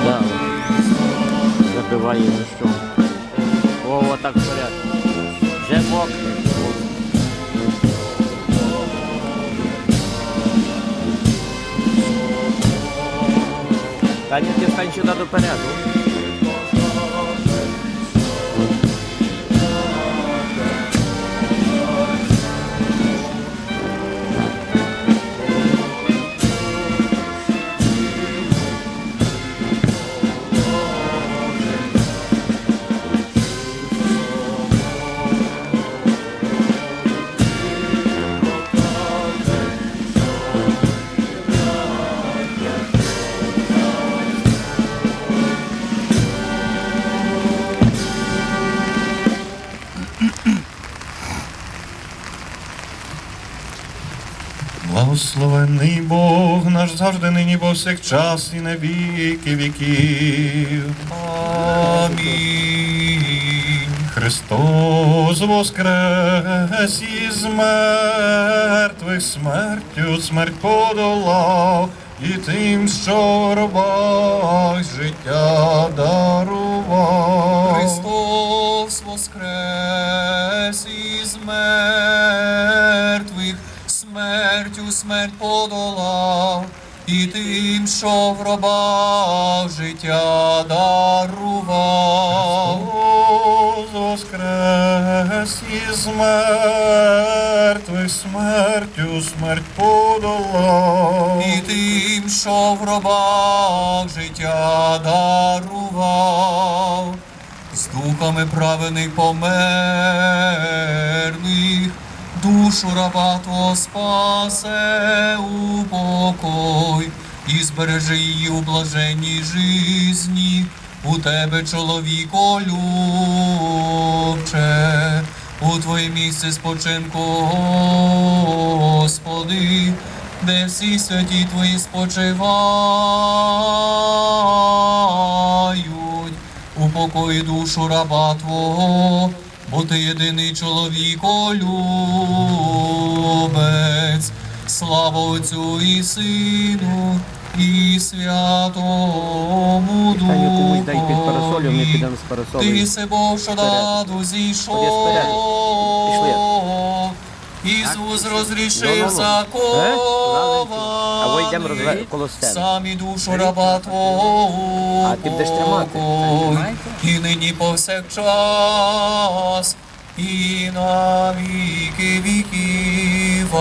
Ждал. Забивай йому що. О, так говорят. Вже мокрий. Та ні, ти стань сюди до. Благословенний Бог наш завжди нині повсякчас і на віки віків. Амінь. Христос воскрес із мертвих смертю смерть подолав, і тим, що в робах життя дарував. Христос воскрес із мертвих, смертю смерть подолав, і тим, що в гробах життя дарував. Воскрес із мертвих смертю смерть подолав. І тим, що в гробах життя дарував, з духами праведних померних, душу раба Твого спасе у покой, і збережи її у блаженній жизні, у тебе, чоловіко любче, у Твоє місце спочинку, Господи, де всі святі Твої спочивають, упокої душу раба Твого, бо Ти єдиний чоловіко любець, слава Отцю і Сину, і Святому Духові. Ти се Бог, що даду зійшов. Ходи спереду. Пішли. Ісус Так, розрішив Ну-ну-ну. Йдемо розве- коло сцени. Самі душу раба Твого. А ти будеш тримати? І нині повсякчас. І на віки віків.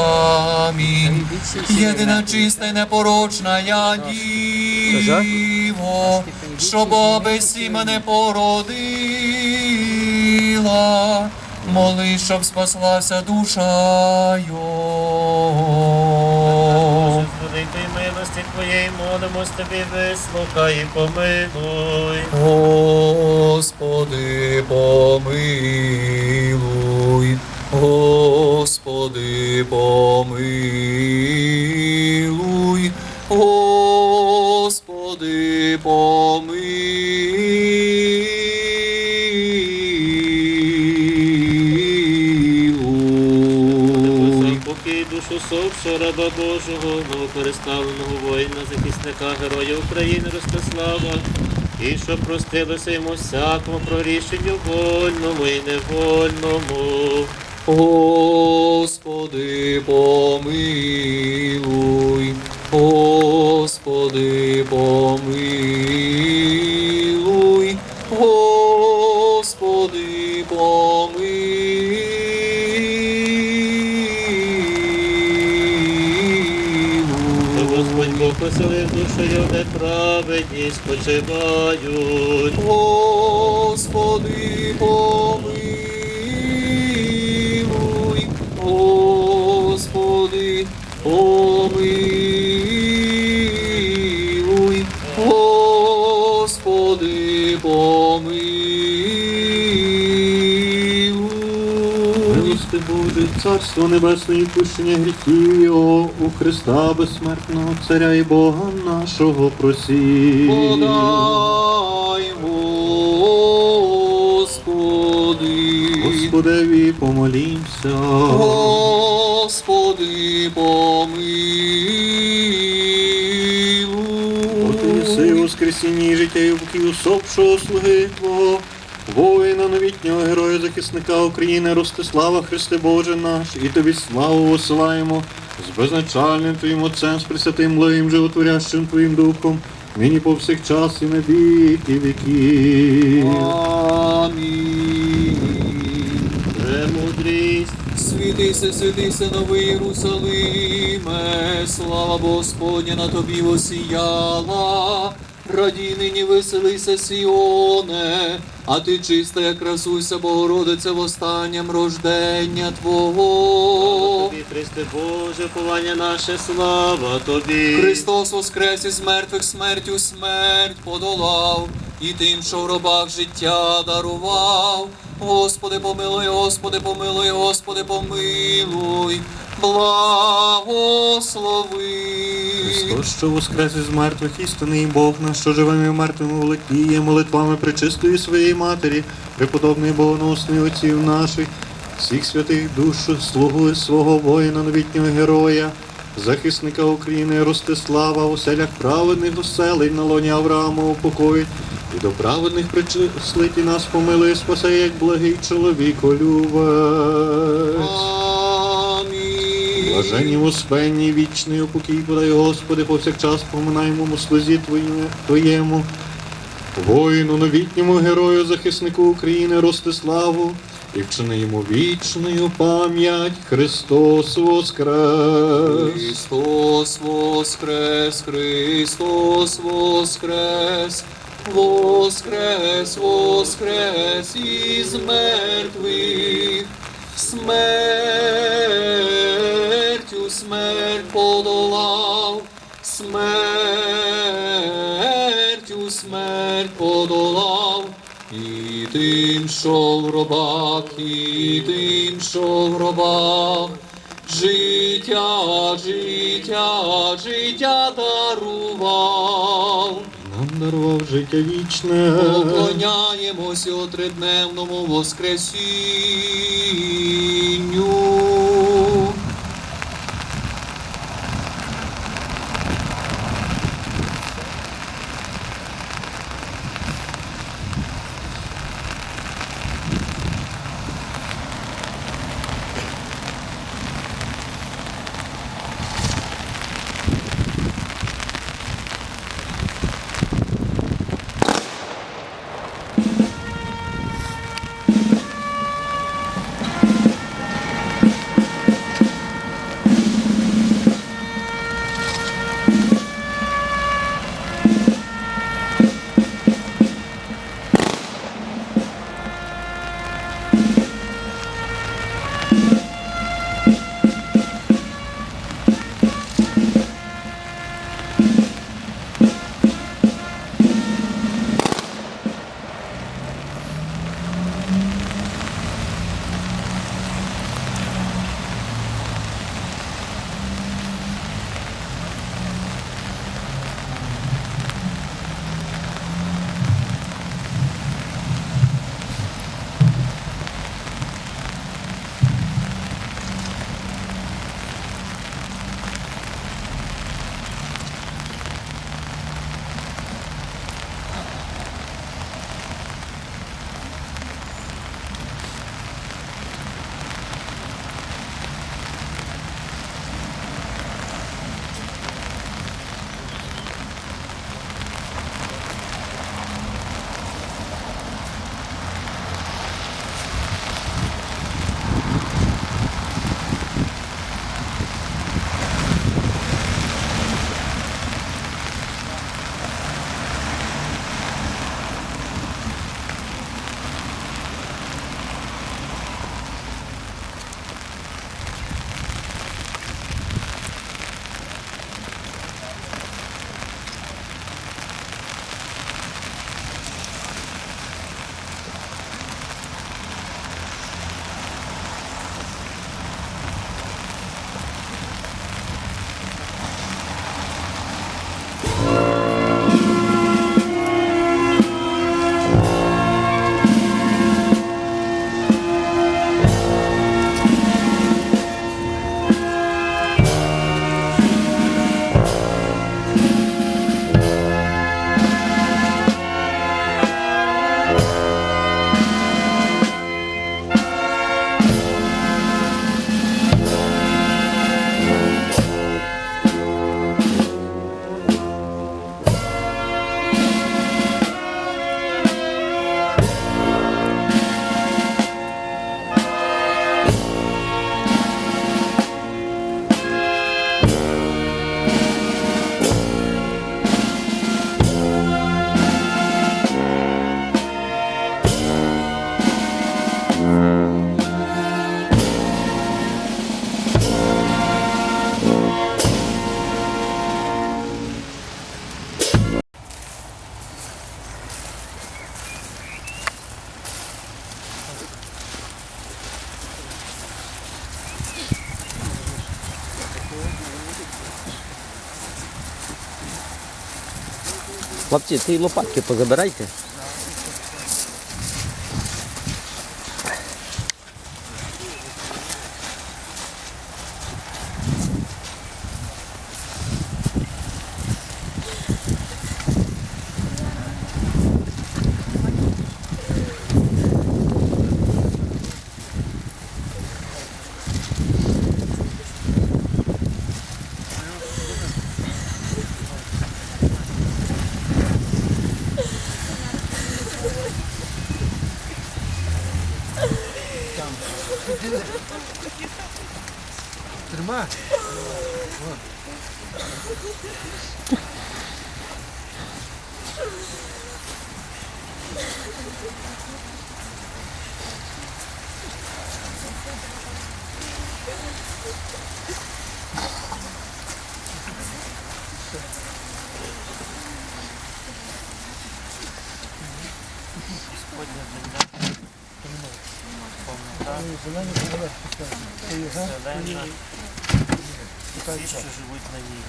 Амінь. Єдина чиста й непорочна я діво, що бабесі мене породила, моли, щоб спаслася душа його. Молимось тобі, вислухай і помилуй. Господи, помилуй, Господи, помилуй, Господи, помилуй. Совшого раба Божого, новопереставленого воїна, захисника Героя України Ростислава, і що простилося йому всякому прорішенню вольному і невольному. Господи, помилуй, Господи, помилуй, спочивають. Господи, помилуй, Господи, помилуй, Господи, помилуй. Царство небесне і пущення гріхів його у Христа безсмертного Царя і Бога нашого просі. Подай, Господи, Господеві помолімся. Господи, помилуй. От і єси воскрес воскресіння і життя і упокій усопшого слуги Твого, воїна новітнього героя захисника України Ростислава Христе Боже наш, і тобі славу посилаємо з безначальним Твоїм Отцем, з Пресвятим Благим животворящим Твоїм Духом, нині повсякчас і на віки віків. Амінь. Премудрість. Світися, світися, новий Єрусалиме, слава Господня на тобі осіяла. Радій нині веселися, Сіоне, а ти чиста, як красуйся, Богородиця, востанням рождення Твого. Тобі, Христе Боже, повання наше, слава Тобі. Христос воскрес із мертвих смертю смерть подолав, і тим, що в гробах життя дарував. Господи, помилуй, Господи, помилуй, Господи, помилуй, благослови. Христос, що воскрес із мертвих істинний Бог наш, що живими і мертвими володіє молитвами пречистої своєї матері, преподобної богоносної отців наших, всіх святих душ, слугу свого воїна, новітнього героя, захисника України Ростислава, у селях праведних оселень на лоні Авраама упокоїть, і до праведних причислить і нас помилує, спасе, як благий чоловік любець. Амінь. Блаженні успенні, вічний упокій подай, Господи, повсякчас поминаємо у слузі Твоєму, воїну, новітньому герою, захиснику України Ростиславу, і вчини йому вічною пам'ять Христос Воскрес. Христос воскрес, Христос воскрес, воскрес, воскрес із мертвих, смертю смерть подолав, смертю смерть подолав. І тим, що в гробах, і тим, що в гробах, життя, життя, життя дарував. Нам дарував життя вічне. Поклоняємося о тридневному воскресінню. Хлопці, ці лопатки позабирайте. Тримай. Thank you. Всі, що живуть на ній.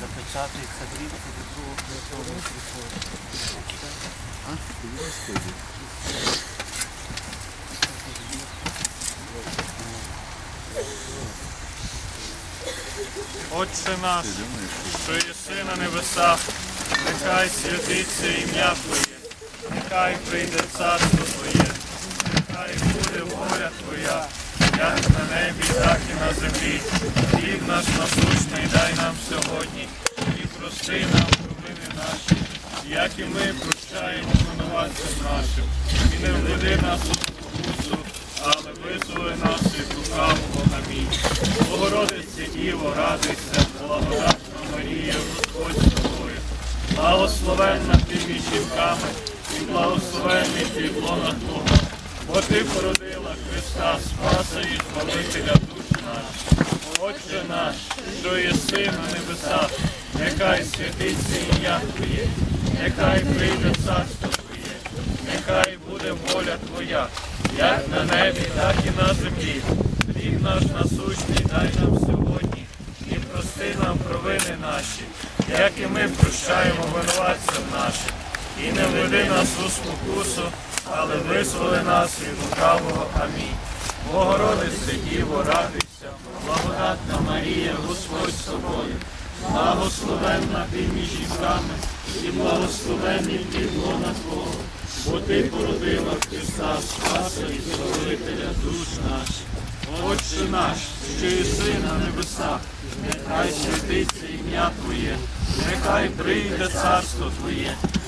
Запечатується грібки до другого Христового приходу. Отче наш, що єси на небесах, нехай святиться ім'я Твоє, нехай прийде царство воля Твоя, як на небі, так і на землі. Хліб наш насущний дай нам сьогодні, і прости нам провини наші, як і ми прощаємо винуватцям нашим, і не введи нас у спокусу, але визволи нас від лукавого. Амінь. Богородице Діво, радуйся, благодатна Марія, Господь з тобою. Благословенна ти між жінками, і благословенний ти плона Твого, бо ти породила Христа, Спаса і Збавителя душ наших. Отче наш, що єси на небесах, нехай святиться ім'я Твоє, нехай прийде царство Твоє, нехай буде воля Твоя, як на небі, так і на землі. Хліб наш насущний дай нам сьогодні, і прости нам провини наші, як і ми прощаємо винуватцям нашим. І не введи нас у спокусу, але визволи нас від лукавого. Амінь. Богородице, Діво, радуйся, благодатна Марія, Господь з тобою, благословенна ти між жінками, і благословенний плід лона Твого, бо ти породила Христа, Спаса і Збавителя душ наших. Отче наш, що єси на небесах, нехай святиться ім'я Твоє, нехай прийде царство Твоє,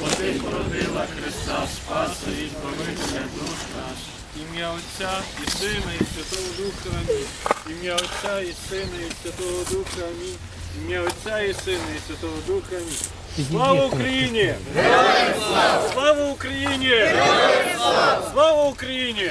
бо ти породила Христа, Спаса і Збавителя душ наших. Ім'я Отця і Сина, і Святого Духа Амінь. Ім'я Отця і Сина, і Святого Духа Амінь. Ім'я Отця і Сина, і Святого Духа Амінь. Слава Україні! Слава Україні! Слава Україні!